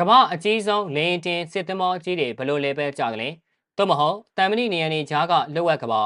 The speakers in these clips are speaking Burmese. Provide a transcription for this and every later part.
ကမ္ဘာအကြီးဆုံးလင်းတင်စစ်သမောကြီးတွေဘလို့လဲပဲကြတယ်လဲသို့မဟုတ်တမ်မဏိနေရန်နေဂျားကလွတ်ဝက်ကဘာ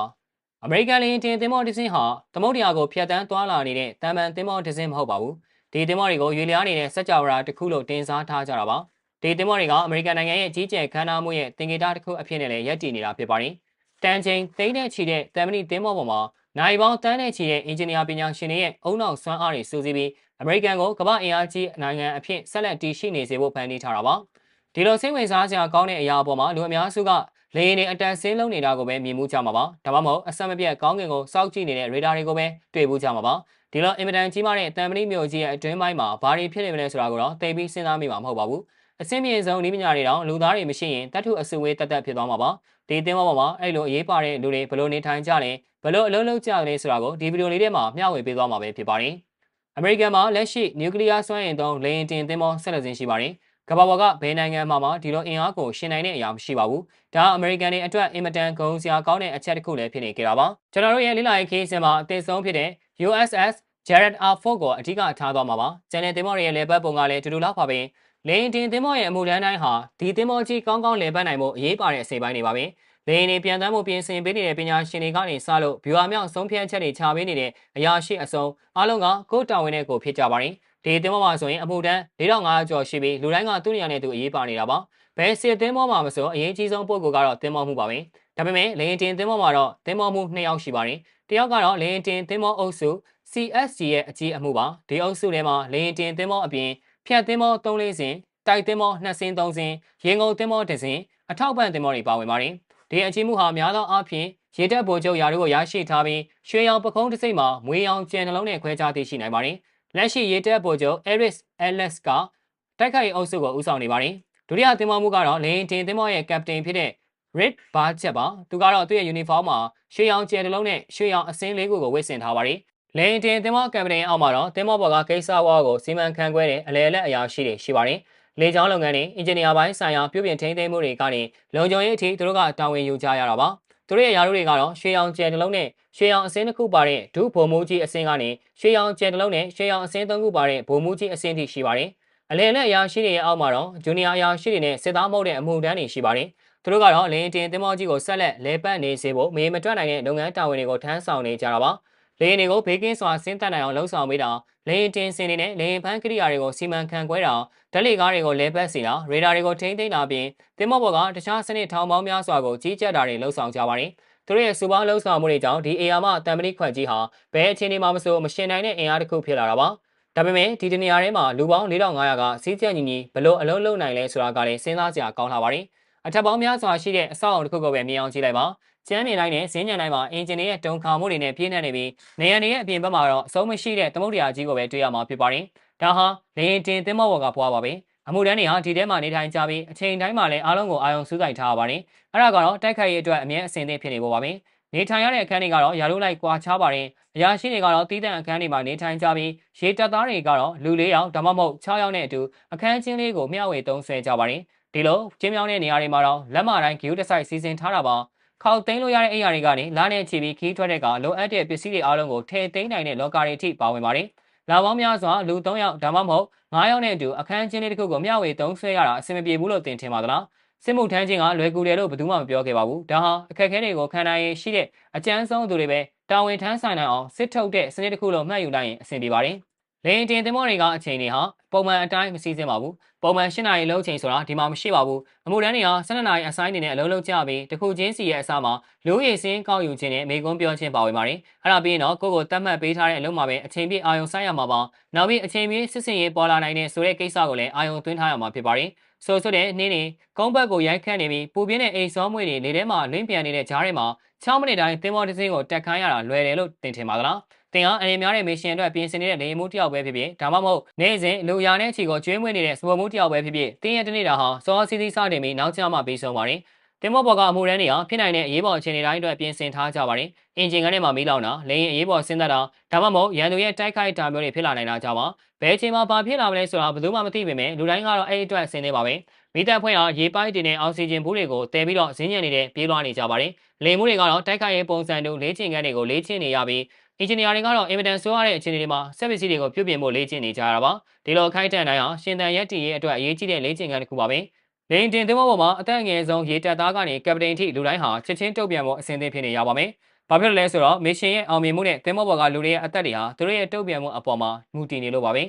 အမေရိကန်လင်းတင်သင်္ဘောတစ်စင်းဟာသမုဒ္ဒရာကိုဖျက်ဆီးသွားလာနေတဲ့တမ်မန်သင်္ဘောတစ်စင်းမဟုတ်ပါဘူးဒီသင်္ဘောတွေကိုရွေလျားနေတဲ့စက်ကြဝဠာတစ်ခုလို့တင်စားထားကြတာပါဒီသင်္ဘောတွေကအမေရိကန်နိုင်ငံရဲ့ကြီးကျယ်ခမ်းနားမှုရဲ့တင်ကေတာတစ်ခုအဖြစ်နဲ့လည်းရပ်တည်နေတာဖြစ်ပါတယ်တန်ချိန်သိန်းနဲ့ချီတဲ့တမ်မဏိသင်္ဘောပေါ်မှာနိုင်ပေါင်းတန်းနဲ့ချီတဲ့အင်ဂျင်နီယာပညာရှင်တွေရဲ့အုံနောက်စွမ်းအားတွေစူးစီးပြီး အမေရိကန်ကိုကမ္ဘာအင်အားကြီးနိုင်ငံအဖြစ်ဆက်လက်တည်ရှိနေစေဖို့ဖန်တီးထားတာပါ။ဒီလိုစိတ်ဝင်စားစရာကောင်းတဲ့အရာအပေါ်မှာလူအများစုကလေယာဉ်တွေအတန်ဆင်းလုံးနေတာကိုပဲမြင်မှုကြမှာပါ။ဒါမှမဟုတ်အဆက်မပြတ်ကောင်းကင်ကိုစောင့်ကြည့်နေတဲ့ရေဒါတွေကိုပဲတွေ့မှုကြမှာပါ။ဒီလိုအင်မတန်ကြီးမားတဲ့တန်ပဏိမျိုးကြီးရဲ့အတွင်းပိုင်းမှာဘာတွေဖြစ်နေမလဲဆိုတာကိုတော့သိပြီးစဉ်းစားမိမှာမဟုတ်ပါဘူး။အစင်းမြေဆုံးဤပညာတွေတော့လူသားတွေမရှိရင်တတ်ထုအစုဝေးတက်တက်ဖြစ်သွားမှာပါ။ဒီအသင်းပေါ်မှာအဲ့လိုအရေးပါတဲ့လူတွေဘယ်လိုနေထိုင်ကြလဲဘယ်လိုအလုံးလုံးကြလဲဆိုတာကိုဒီဗီဒီယိုလေးထဲမှာမျှဝေပေးသွားမှာပဲဖြစ်ပါတယ်။ အမေရိကန်မှာလက်ရှိနျူကလ িয়ার စွမ်းအင်သုံးလေယာဉ်တင်သင်္ဘောဆက်လက်စင်းရှိပါတယ်။ကမ္ဘာပေါ်ကဘယ်နိုင်ငံမှာမှဒီလိုအင်အားကိုရှင်နိုင်တဲ့အရာမရှိပါဘူး။ဒါအမေရိကန်တွေအတွက်အင်မတန်ဂုဏ်စရာကောင်းတဲ့အချက်တစ်ခုလည်းဖြစ်နေကြတာပါ။ကျွန်တော်တို့ရဲ့လိလာရေးခီးစဉ်မှာအသေးဆုံးဖြစ်တဲ့ USS Jared R. Ford ကိုအဓိကထားသွားမှာပါ။ကျန်တဲ့သင်္ဘောတွေရဲ့လေပတ်ပုံကလည်းတူတူလောက်ပါပဲ။လေယာဉ်တင်သင်္ဘောရဲ့အမှုလန်းတိုင်းဟာဒီသင်္ဘောကြီးကောင်းကောင်းလေပတ်နိုင်မှုအရေးပါတဲ့အစိပ်ပိုင်းတွေပါပဲ။ လေရင်တွေပြန်တမ်းမှုပြင်ဆင်ပေးနေတဲ့ပညာရှင်တွေကနေစလို့ဗျူဟာမြောက်ဆုံးဖြတ်ချက်တွေချပေးနေတဲ့အရာရှိအစုံအားလုံးကကိုယ်တာဝန်နဲ့ကိုဖြစ်ကြပါတယ်။ဒီတင်မောမှာဆိုရင်အမှုတန်း4500ကျော်ရှိပြီးလူတိုင်းကသူ့နေရာနဲ့သူအရေးပါနေတာပါ။ဘယ်စစ်တင်မောမှာမဆိုအရေးကြီးဆုံးပုဂ္ဂိုလ်ကတော့တင်မောမှုပါပဲ။ဒါပေမဲ့လေရင်တင်တင်မောမှာတော့တင်မောမှု2ယောက်ရှိပါတယ်။တယောက်ကတော့လေရင်တင်တင်မောအုပ်စု CSG ရဲ့အကြီးအမှုပါ။ဒီအုပ်စုထဲမှာလေရင်တင်တင်မောအပြင်ဖြတ်တင်မော3လေးစင်တိုက်တင်မော2စင်3စင်ရေငုံတင်မော1စင်အထောက်ပံ့တင်မောတွေပါဝင်ပါတယ်။ ဒီအကြီးမှုဟာများသောအားဖြင့်ရေတပ်ဗိုလ်ချုပ်ရာတို့ကိုရရှိထားပြီးရွှေရောင်ပခုံးတစ်စိမ့်မှာမွေးရောင်ကျန်နှလုံးနဲ့ခွဲခြားသိရှိနိုင်ပါတယ်။လက်ရှိရေတပ်ဗိုလ်ချုပ် Eris Ellis ကတိုက်ခိုက်ရေးအုပ်စုကိုဦးဆောင်နေပါတယ်။ဒုတိယသင်္ဘောမှုကတော့လင်းတင်သင်္ဘောရဲ့ကပတိန်ဖြစ်တဲ့ Red Barchet ပါ။သူကတော့သူ့ရဲ့ယူနီဖောင်းမှာရွှေရောင်ကျန်နှလုံးနဲ့ရွှေရောင်အစင်းလေးခုကိုဝတ်ဆင်ထားပါတယ်။လေရင်တင်သင်္ဘောကပတိန်အောက်မှာတော့သင်္ဘောပေါ်ကကိစ္စဝါကိုစီမံခန့်ခွဲတဲ့အလဲအလက်အရာရှိတွေရှိပါတယ်။ လေကြောင်းလုပ်ငန်းတွေအင်ဂျင်နီယာပိုင်းဆိုင်ရာပြုပြင်ထိန်းသိမ်းမှုတွေကနေလုံခြုံရေးအထိသူတို့ကတာဝန်ယူကြရတာပါသူတို့ရဲ့ယာရုတွေကတော့ရွှေရောင်ကျယ်တလုံးနဲ့ရွှေရောင်အစင်းတစ်ခုပါတဲ့ဒုဗိုလ်မှူးကြီးအစင်းကနေရွှေရောင်ကျယ်တလုံးနဲ့ရွှေရောင်အစင်းသုံးခုပါတဲ့ဗိုလ်မှူးကြီးအစင်းထိရှိပါတယ်အလယ်နဲ့အရာရှိတွေရဲ့အောက်မှာတော့ဂျူနီယာအရာရှိတွေနဲ့စစ်သားမဟုတ်တဲ့အမှုတန်းတွေရှိပါတယ်သူတို့ကတော့လင်းတင်တင်မောကြီးကိုဆက်လက်လဲပတ်နေစေဖို့မေးမတွက်နိုင်တဲ့လုပ်ငန်းတာဝန်တွေကိုထမ်းဆောင်နေကြတာပါလေရင်တွေကိုဘေးကင်းစွာဆင်းသက်နိုင်အောင်လှုံ့ဆော်ပေးတာ လေရင်တင်စင်တွေနဲ့လေရင်ဖမ်းကိရိယာတွေကိုစီမံခန့်ခွဲတာဓာတ်လေကားတွေကိုလဲပတ်စီတာရေဒါတွေကိုထိန်းသိမ်းတာပြင်တင်မော့ဘော်ကတခြားစနစ်ထောင်ပေါင်းများစွာကိုကြီးကြပ်တာတွေလှုံ့ဆော်ကြပါတယ်သူတို့ရဲ့စူပါလှုံ့ဆော်မှုတွေကြောင့်ဒီအေယာမတမ်မဏိခွက်ကြီးဟာဘယ်အခြေအနေမှာမဆိုမရှင်နိုင်တဲ့အင်အားတစ်ခုဖြစ်လာတာပါဒါပေမဲ့ဒီတနေရာထဲမှာလူပေါင်း4500ကစီးကျက်ညီညီဘလို့အလုံးလုံးနိုင်လဲဆိုတာကလည်းစဉ်းစားစရာကောင်းလာပါတယ်အထက်ပေါင်းများစွာရှိတဲ့အဆောက်အုံတစ်ခုကိုပဲမြင်အောင်ကြည့်လိုက်ပါ ကျန်းနေတိုင်းနဲ့ဈဉ်ညံတိုင်းမှာအင်ဂျင်တွေရဲ့တုံခါမှုတွေနဲ့ပြည့်နေနေပြီးနေရန်တွေရဲ့အပြင်ဘက်မှာတော့အဆုံးမရှိတဲ့သမုဒ္ဒရာကြီးကိုပဲတွေ့ရမှာဖြစ်ပါတယ်။ဒါဟာလေရင်တင်သင်းမောဘော်ကဖွာပါပဲ။အမှုတန်းတွေဟာဒီထဲမှာနေထိုင်ကြပြီးအချိန်တိုင်းမှာလည်းအားလုံးကိုအာရုံစူးစိုက်ထားပါတယ်။အဲ့ဒါကတော့တိုက်ခိုက်ရေးအတွက်အမြဲအဆင်သင့်ဖြစ်နေဖို့ပါပဲ။နေထိုင်ရတဲ့အခန်းတွေကတော့ရာလို့လိုက်ကွာခြားပါတယ်။အရာရှိတွေကတော့တီးတန့်အခန်းတွေမှာနေထိုင်ကြပြီးရေတပ်သားတွေကတော့လူ၄ယောက်ဒါမှမဟုတ်6ယောက်နဲ့အတူအခန်းချင်းလေးကိုမျှဝေသုံးဆွဲကြပါတယ်။ဒီလိုကျင်းမြောင်းတဲ့နေရာတွေမှာတော့လက်မတိုင်းဂီယူတဆိုင်စီစဉ်ထားတာပါ။ ခေါက်သိမ်းလို့ရတဲ့အိမ်ယာတွေကနေလာနဲ့ချီပြီးခီးထွက်တဲ့ကလိုအပ်တဲ့ပစ္စည်းတွေအားလုံးကိုထည့်သိမ်းနိုင်တဲ့လောကတွေအထိပါဝင်ပါတယ်။လာပေါင်းများစွာလူ3ယောက်ဒါမှမဟုတ်9ယောက်နဲ့အတူအခန်းချင်းလေးတစ်ခုကိုမျှဝေသုံးဆွဲရတာအဆင်မပြေဘူးလို့တင်ထင်ပါသလား။စစ်မှုထမ်းခြင်းကလွယ်ကူတယ်လို့ဘယ်သူမှမပြောခဲ့ပါဘူး။ဒါဟာအခက်အခဲတွေကိုခံနိုင်ရရှိတဲ့အကြမ်းဆုံးသူတွေပဲတာဝန်ထမ်းဆိုင်နိုင်အောင်စစ်ထုတ်တဲ့စနစ်တစ်ခုလုံးမှတ်ယူလိုက်ရင်အဆင်ပြေပါတယ်။ လေရင်တင်သင်္ဘောတွေကအချိန်တွေဟာပုံမှန်အတိုင်းမစီစဉ်ပါဘူးပုံမှန်၈နာရီလုံးချိန်ဆိုတာဒီမှာမရှိပါဘူးအမှုတန်းတွေဟာ၁၂နာရီအဆိုင်နေနဲ့အလုံးလုံးကြပြီးတခုချင်းစီရဲ့အစားမှာလူရည်စင်းကောက်ယူခြင်းနဲ့မိကွန်းပြောခြင်းပါဝင်ပါတယ်အဲ့ဒါပြီးရင်တော့ကိုကိုတတ်မှတ်ပေးထားတဲ့အလုံးမှာပဲအချိန်ပြည့်အာရုံစိုက်ရမှာပါနောက်ပြီးအချိန်ပြည့်စစ်စင်ရေးပေါ်လာနိုင်တဲ့ဆိုတဲ့ကိစ္စကိုလည်းအာရုံသွင်းထားရမှာဖြစ်ပါတယ်ဆိုဆိုတဲ့နှင်းနေကုန်းဘက်ကိုရိုက်ခတ်နေပြီးပူပြင်းတဲ့အိမ်စောမွေတွေလေထဲမှာလွင့်ပြန်နေတဲ့ဂျားထဲမှာ6မိနစ်တိုင်းသင်္ဘောတစ်စင်းကိုတက်ခမ်းရတာလွယ်တယ်လို့တင်ထင်ပါသလား တင်ဟာအနေများတဲ့မစ်ရှင်အတွက်ပြင်ဆင်နေတဲ့လေယာဉ်မှုတစ်ယောက်ပဲဖြစ်ဖြစ်ဒါမှမဟုတ်နေ့စဉ်လူရာနဲ့ချီကိုကျွေးမွေးနေတဲ့စပေါ်မှုတစ်ယောက်ပဲဖြစ်ဖြစ်တင်းရဲ့တနေ့တာဟာစောစီစီစတင်ပြီးနောက်ကျမှပြီးဆုံးပါတယ်တင်မော့ဘော်ကအမှုရန်တွေဟာဖြစ်နိုင်တဲ့အရေးပေါ်အခြေအနေတိုင်းအတွက်ပြင်ဆင်ထားကြပါတယ်။အင်ဂျင်ကနေမှမီးလောင်တာ၊လေယာဉ်အရေးပေါ်ဆင်းသက်တာဒါမှမဟုတ်ရန်သူရဲ့တိုက်ခိုက်တာမျိုးတွေဖြစ်လာနိုင်တာကြောင့်ပါဘယ်အချိန်မှာဘာဖြစ်လာမလဲဆိုတာဘယ်သူမှမသိပေမဲ့လူတိုင်းကတော့အဲ့အတွက်ဆင်းနေပါပဲ။မိသားဖွဲ့ဟာရေပိုက်တင်တဲ့အောက်ဆီဂျင်ဘူးတွေကိုတည်ပြီးတော့ဈဉ္ဉံနေတဲ့ပြေးလွှားနေကြပါတယ်။လေမှုတွေကတော့တိုက်ခိုက်ရေးပုံစံတို့လေ့ကျင့်ခန်းတွေကိုလေ့ကျင့်နေရပြီး အင်ဂျင်နီယာတွေကတော့အင်မတန်ဆိုးရတဲ့အခြေအနေတွေမှာစက်ပစ္စည်းတွေကိုပြုပြင်ဖို့လေ့ကျင့်နေကြရတာပါဒီလိုခိုက်တန်တိုင်းဟာရှင်တန်ရက်တီရဲ့အတွက်အရေးကြီးတဲ့လေ့ကျင့်ခန်းတစ်ခုပါပဲလေရင်တင်သင်္ဘောပေါ်မှာအသက်အငယ်ဆုံးရေတပ်သားကနေကပတိန်ထိလူတိုင်းဟာချက်ချင်းတုံ့ပြန်ဖို့အဆင်သင့်ဖြစ်နေရပါမယ်ဘာဖြစ်လို့လဲဆိုတော့မစ်ရှင်ရဲ့အောင်မြင်မှုနဲ့သင်္ဘောပေါ်ကလူတွေရဲ့အသက်တွေဟာသူတို့ရဲ့တုံ့ပြန်မှုအပေါ်မှာမူတည်နေလို့ပါပဲ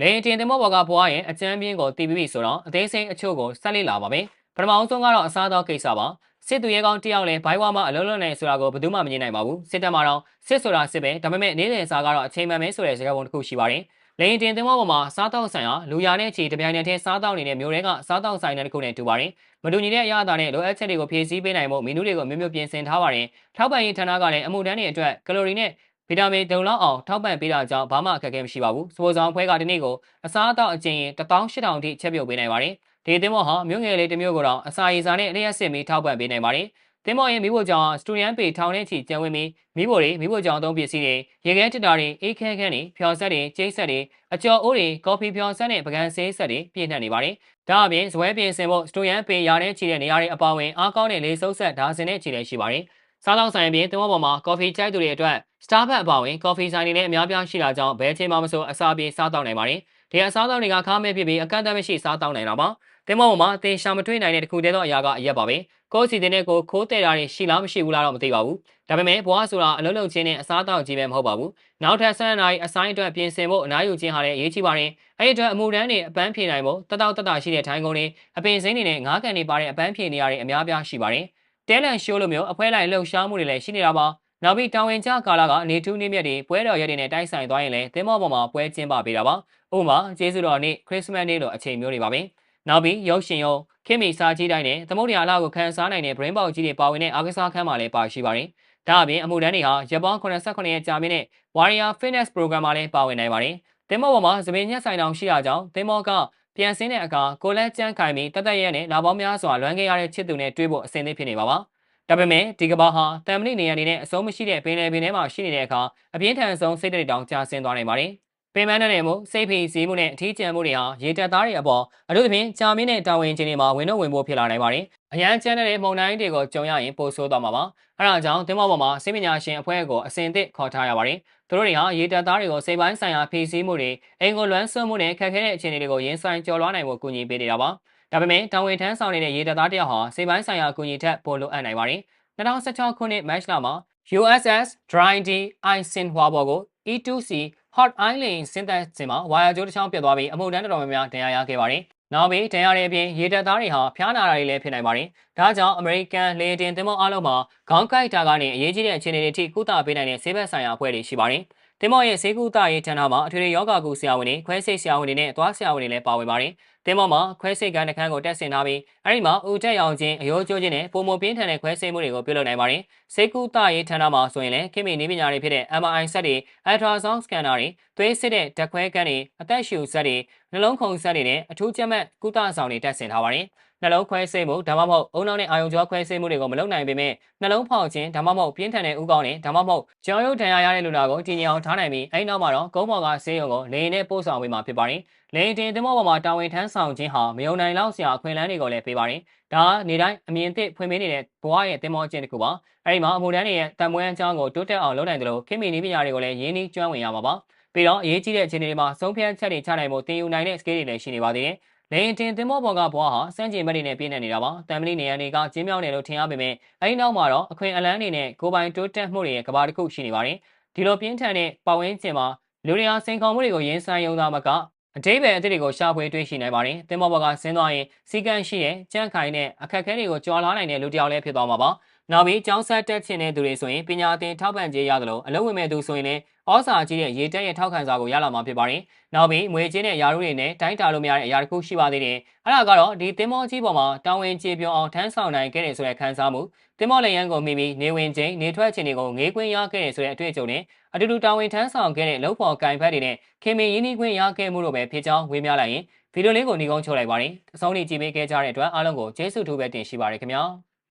လေရင်တင်သင်္ဘောပေါ်ကဘွားရဲ့အကျမ်းပြင်းကိုတည်ပြီးပြီဆိုတော့အသေးစိတ်အချို့ကိုဆက်လက်လာပါမယ်ပထမအောင်ဆုံးကတော့အစားသောကိစ္စပါ စစ်သူရဲကောင်းတယောက်လည်းဘိုင်းဝါမှာအလုံးလုံးနေဆိုတာကိုဘယ်သူမှမငြင်းနိုင်ပါဘူးစစ်တပ်မှာတော့စစ်ဆိုတာစစ်ပဲဒါပေမဲ့နေ့စဉ်စားကတော့အချိန်မှန်ပဲဆိုတဲ့စကားပုံတစ်ခုရှိပါတယ်လေရင်တင်သင်္ဘောပေါ်မှာစားတောက်ဆိုင်ဟာလူရနဲ့ချီတပြိုင်နက်တည်းစားတောက်နေတဲ့မျိုးတွေကစားတောက်ဆိုင်တဲ့တစ်ခုနဲ့တူပါတယ်မတူညီတဲ့အရာအသားနဲ့လိုအပ်ချက်တွေကိုဖြည့်ဆည်းပေးနိုင်မှုမီနူးတွေကိုမျိုးမျိုးပြင်ဆင်ထားပါတယ်ထောက်ပံ့ရေးဌာနကလည်းအမှုတန်းတွေအတွက်ကလိုရီနဲ့ဗီတာမင်ဒုံလောက်အောင်ထောက်ပံ့ပေးတာကြောင့်ဘာမှအခက်အခဲမရှိပါဘူးစပိုဆောင်ဖွဲကဒီနေ့ကိုအစားအသောက်အကျဉ်း18000ထိချက်ပြုတ်ပေးနိုင်ပါတယ် ဒီသင်္ဘောဟာမြို့ငယ်လေးတစ်မျိုးကိုတော့အစာရည်စာနဲ့အလျက်စစ်မီထောက်ပံ့ပေးနိုင်ပါတယ်။သင်္ဘောရဲ့မိဖို့ကြောင့်စတူဒီယန်ပေထောင်ထဲချီကျန်ဝင်ပြီးမိဖို့တွေမိဖို့ကြောင့်သုံးပစ္စည်းတွေရေခဲတစ်တာတွေအေးခဲခဲတွေဖျော်ဆက်တွေကျိတ်ဆက်တွေအကျော်အိုးတွေကော်ဖီဖျော်ဆက်နဲ့ပကံဆေးဆက်တွေပြည့်နှက်နေပါတယ်။ဒါအပြင်ဇွဲပြင်ဆင်ဖို့စတူဒီယန်ပေရာထဲချီတဲ့နေရာတွေအပါအဝင်အားကောင်းတဲ့လေဆုပ်ဆက်ဒါဇင်နဲ့ချီတဲ့ရှိပါတယ်။စားသောက်ဆိုင်ပြင်သင်္ဘောပေါ်မှာကော်ဖီကြိုက်သူတွေအတွက် Starbucks အပါအဝင်ကော်ဖီဆိုင်တွေလည်းအများပြားရှိတာကြောင့်ဘယ်ချိန်မှမဆိုအစာပြေစားတောက်နိုင်ပါတယ်။ဒီအစားသောက်တွေကခါးမဲ့ဖြစ်ပြီးအကန့်အသတ်မရှိစားတောက်နိုင်တာပါ။ တင်မောပေါ်မှာတင်ရှာမထွေးနိုင်တဲ့တခုတည်းသောအရာကအရက်ပါပဲကိုယ်စီတင်တဲ့ကိုခိုးတဲ့တာတွေရှိလားမရှိဘူးလားတော့မသိပါဘူးဒါပေမဲ့ဘွားဆိုတာအလုံးလုံးချင်းနဲ့အစားအသောက်ကြီးပဲမဟုတ်ပါဘူးနောက်ထပ်ဆန်းနိုင်အဆိုင်အတွက်ပြင်ဆင်ဖို့အနားယူခြင်းဟာလည်းအရေးကြီးပါတယ်အဲ့ဒီအတွက်အမှုတန်းတွေအပန်းဖြေနိုင်ဖို့တတောက်တတရှိတဲ့ထိုင်းကုန်းတွေအပင်စိမ်းတွေနဲ့ငါးကန်တွေပါတဲ့အပန်းဖြေနေရတဲ့အများပြားရှိပါတယ်တဲလန်ရှိုးလိုမျိုးအဖွဲလိုက်လှုပ်ရှားမှုတွေလည်းရှိနေတာပါနောက်ပြီးတာဝန်ကျကာလကနေထူးနေမြက်တွေပွဲတော်ရက်တွေနဲ့တိုက်ဆိုင်သွားရင်လည်းသင်းမောပေါ်မှာပွဲကျင်းပပေးတာပါ။ဥပမာကျေးဇူးတော်နေ့ခရစ်စမတ်နေ့လိုအချိန်မျိုးတွေပါပဲ။ နောက်ပြီးရုပ်ရှင်ရောခင်မီစားကြီးတိုင်းနဲ့သမုဒ္ဒရာအလားကိုခန်းစားနိုင်တဲ့ brain box ကြီးတွေပါဝင်တဲ့အားကစားခန်းမှာလည်းပါရှိပါတယ်။ဒါအပြင်အမှုတန်းတွေဟာရပောင်း89ရက်ကြာမြင့်တဲ့ Warrior Fitness Program မှာလည်းပါဝင်နိုင်ပါတယ်။သင်္ဘောပေါ်မှာသပင်ညက်ဆိုင်တောင်ရှိရကြောင်းသင်္ဘောကပြန်ဆင်းတဲ့အခါကိုလက်ကျန်းခိုင်ပြီးတသက်ရဲနဲ့လာပေါင်းများစွာလွမ်းခဲ့ရတဲ့ချစ်သူနဲ့တွေ့ဖို့အဆင်သင့်ဖြစ်နေပါပါ။ဒါပေမဲ့ဒီကဘာဟာတမ်မဏိနေရာနေနဲ့အဆုံးမရှိတဲ့ပင်လယ်ပင်ထဲမှာရှိနေတဲ့အခါအပြင်းထန်ဆုံးစိတ်တွေတောင်ကျဆင်းသွားနိုင်ပါတယ်။ ပင်ပန်းတဲ့မှုစိတ်ဖိစီးမှုနဲ့အထီးကျန်မှုတွေဟာရေတက်သားတွေအပေါ်အထူးသဖြင့်ကြာမင်းတဲ့တာဝန်ချင်းတွေမှာဝင်တော့ဝင်ဖို့ဖြစ်လာနိုင်ပါတယ်။အရန်ကျန်းတဲ့မုံတိုင်းတွေကိုကြုံရရင်ပိုဆိုးသွားမှာပါ။အဲဒါကြောင့်သင်္ဘောပေါ်မှာစိတ်ပညာရှင်အဖွဲ့ကိုအစဉ်အသစ်ခေါ်ထားရပါတယ်။သူတို့တွေဟာရေတက်သားတွေကိုစိတ်ပိုင်းဆိုင်ရာဖိစီးမှုတွေအင်ကိုလွမ်းဆွမှုနဲ့ခက်ခဲတဲ့အခြေအနေတွေကိုရင်ဆိုင်ကျော်လွှားနိုင်ဖို့ကူညီပေးနေတာပါ။ဒါပေမဲ့တာဝန်ထမ်းဆောင်နေတဲ့ရေတက်သားတယောက်ဟာစိတ်ပိုင်းဆိုင်ရာကူညီထက်ပိုလိုအပ်နိုင်ပါတယ်။2016ခုနှစ်မတ်လမှာ USS Dry D Eisenhower ကို E2C Hot Island စင်သက်စင်မှာဝါယာကျိုးတစ်ချောင်းပြတ်သွားပြီးအမှုတန်းတော်များများဒဏ်ရာရခဲ့ပါတယ်။နောက်ပြီးဒဏ်ရာတွေအပြင်ရေတပ်သားတွေဟာဖျားနာတာတွေလည်းဖြစ်နိုင်ပါတယ်။ဒါကြောင့် American လေတင်သင်္ဘောအားလုံးမှာခေါင်းကိုက်တာကနေအရေးကြီးတဲ့အခြေအနေတွေထိကုသပေးနိုင်တဲ့ဆေးဘက်ဆိုင်ရာအဖွဲ့တွေရှိပါတယ်။တင်မော့ရဲ့ဆေးကုသရေးဌာနမှာအထွေထွေယောဂကုဆရာဝန်တွေခွဲစိတ်ဆရာဝန်တွေနဲ့သွားဆရာဝန်တွေလည်းပါဝင်ပါတယ်။ တင်မော့မှာခွဲစိတ်ကန်းတစ်ခန်းကိုတက်ဆင်ထားပြီးအဲဒီမှာဦးတက်ရောင်ခြင်းအရိုးကျိုးခြင်းနဲ့ပုံမပြင်းထန်တဲ့ခွဲစိတ်မှုတွေကိုပြုလုပ်နိုင်ပါတယ်။ဆေးကုသရေးဌာနမှာဆိုရင်လည်းခင်မီနည်းပညာတွေဖြစ်တဲ့ MRI စက်တွေ ultrasound scanner တွေသွေးစစ်တဲ့ဓာတ်ခွဲကန်းတွေအသက်ရှူစက်တွေနှလုံးခုန်စက်တွေနဲ့အထူးကျက်မှတ်ကုသဆောင်တွေတက်ဆင်ထားပါတယ်။နှလုံးခွဲစိတ်မှုဒါမှမဟုတ်အုံနောက်နဲ့အာယုံကြောခွဲစိတ်မှုတွေကိုမလုပ်နိုင်ပေမဲ့နှလုံးဖောက်ခြင်းဒါမှမဟုတ်ပြင်းထန်တဲ့ဥကောင်းနဲ့ဒါမှမဟုတ်ကြောင်ရုပ်ဒဏ်ရာရတဲ့လူနာကိုတည်ငြိမ်အောင်ထားနိုင်ပြီးအဲဒီနောက်မှာတော့ကုန်းပေါ်ကဆေးရုံကိုလေရင်နဲ့ပို့ဆောင်ပေးမှာဖြစ်ပါတယ်။ လေရင်တင်သင်္ဘောပေါ်မှာတာဝန်ထမ်းဆောင်ခြင်းဟာမယုံနိုင်လောက်စရာအခွင့်အလမ်းတွေကိုလည်းပေးပါတယ်။ဒါကနေတိုင်းအမြင်သစ်ဖွင့်ပေးနေတဲ့ဘဝရဲ့သင်္ဘောအကျင့်တစ်ခုပါ။အဲဒီမှာအမှုတန်းတွေရဲ့တံမွေးအကြောင်းကိုတိုးတက်အောင်လုပ်နိုင်တယ်လို့ခင်မီနီးပညာတွေကိုလည်းရင်းနှီးကျွမ်းဝင်ရမှာပါ။ပြီးတော့အရေးကြီးတဲ့အခြေအနေတွေမှာဆုံးဖြတ်ချက်တွေချနိုင်ဖို့တင်ယူနိုင်တဲ့ scale တွေလည်းရှိနေပါသေးတယ်။လေရင်တင်သင်္ဘောပေါ်ကဘွားဟာစန့်ကျင်ဘက်တွေနဲ့ပြည့်နေနေတာပါတမ်မလီနေရန်တွေကကျင်းမြောင်းတယ်လို့ထင်ရပေမဲ့အဲဒီနောက်မှာတော့အခွင့်အလန်းတွေနဲ့ကိုပိုင်တိုးတက်မှုတွေရဲ့ကဘာတစ်ခုရှိနေပါတယ်ဒီလိုပြင်းထန်တဲ့ပတ်ဝန်းကျင်မှာလူတွေဟာစိန်ခေါ်မှုတွေကိုရင်ဆိုင်ရုံသာမက အတိပယ်အသစ်တွေကိုရှာဖွေတွေ့ရှိနိုင်ပါတယ်။သင်္ဘောပေါ်ကဆင်းသွားရင်စီကံရှိတဲ့ကြန့်ခိုင်တဲ့အခက်အခဲတွေကိုကျော်လွှားနိုင်တဲ့လူတစ်ယောက်လည်းဖြစ်သွားမှာပါ။ နောက်ပြီးကျောင်းဆက်တက်ချင်တဲ့သူတွေဆိုရင်ပညာသင်ထောက်ပံ့ကြေးရသလိုအလုပ်ဝင်မဲ့သူဆိုရင်လည်းဩစာကြီးတဲ့ရေတက်ရဲ့ထောက်ခံစာကိုရလာမှာဖြစ်ပါတယ်။နောက်ပြီးငွေကြေးနဲ့ယာရုတွေနဲ့တိုင်းတာလို့မရတဲ့အရာတစ်ခုရှိပါသေးတယ်။အဲ့ဒါကတော့ဒီသင်္ဘောကြီးပေါ်မှာတာဝန်ကျေပြွန်အောင်ထမ်းဆောင်နိုင်ခဲ့တဲ့ဆိုတဲ့ခံစားမှုသင်္ဘောလက်ရန်ကိုမိပြီးနေဝင်ချင်းနေထွက်ခြင်းတွေကိုငေးကွင်းရခဲ့တဲ့ဆိုတဲ့အတွေ့အကြုံနဲ့အတူတူတာဝန်ထမ်းဆောင်ခဲ့တဲ့လုံဖော်ကင်ဖက်တွေနဲ့ခင်မင်ရင်းနှီးခွင့်ရခဲ့မှုတို့ပဲဖြစ်ကြောင်းဝေမျှလိုက်ရင်ဗီဒီယိုလေးကိုညီကုန်းချုပ်လိုက်ပါတယ်။အဆုံးထိကြည့်ပေးခဲ့ကြတဲ့အတွက်အားလုံးကိုကျေးဇူးထူးပဲတင်ရှိပါရခင်ဗျာ။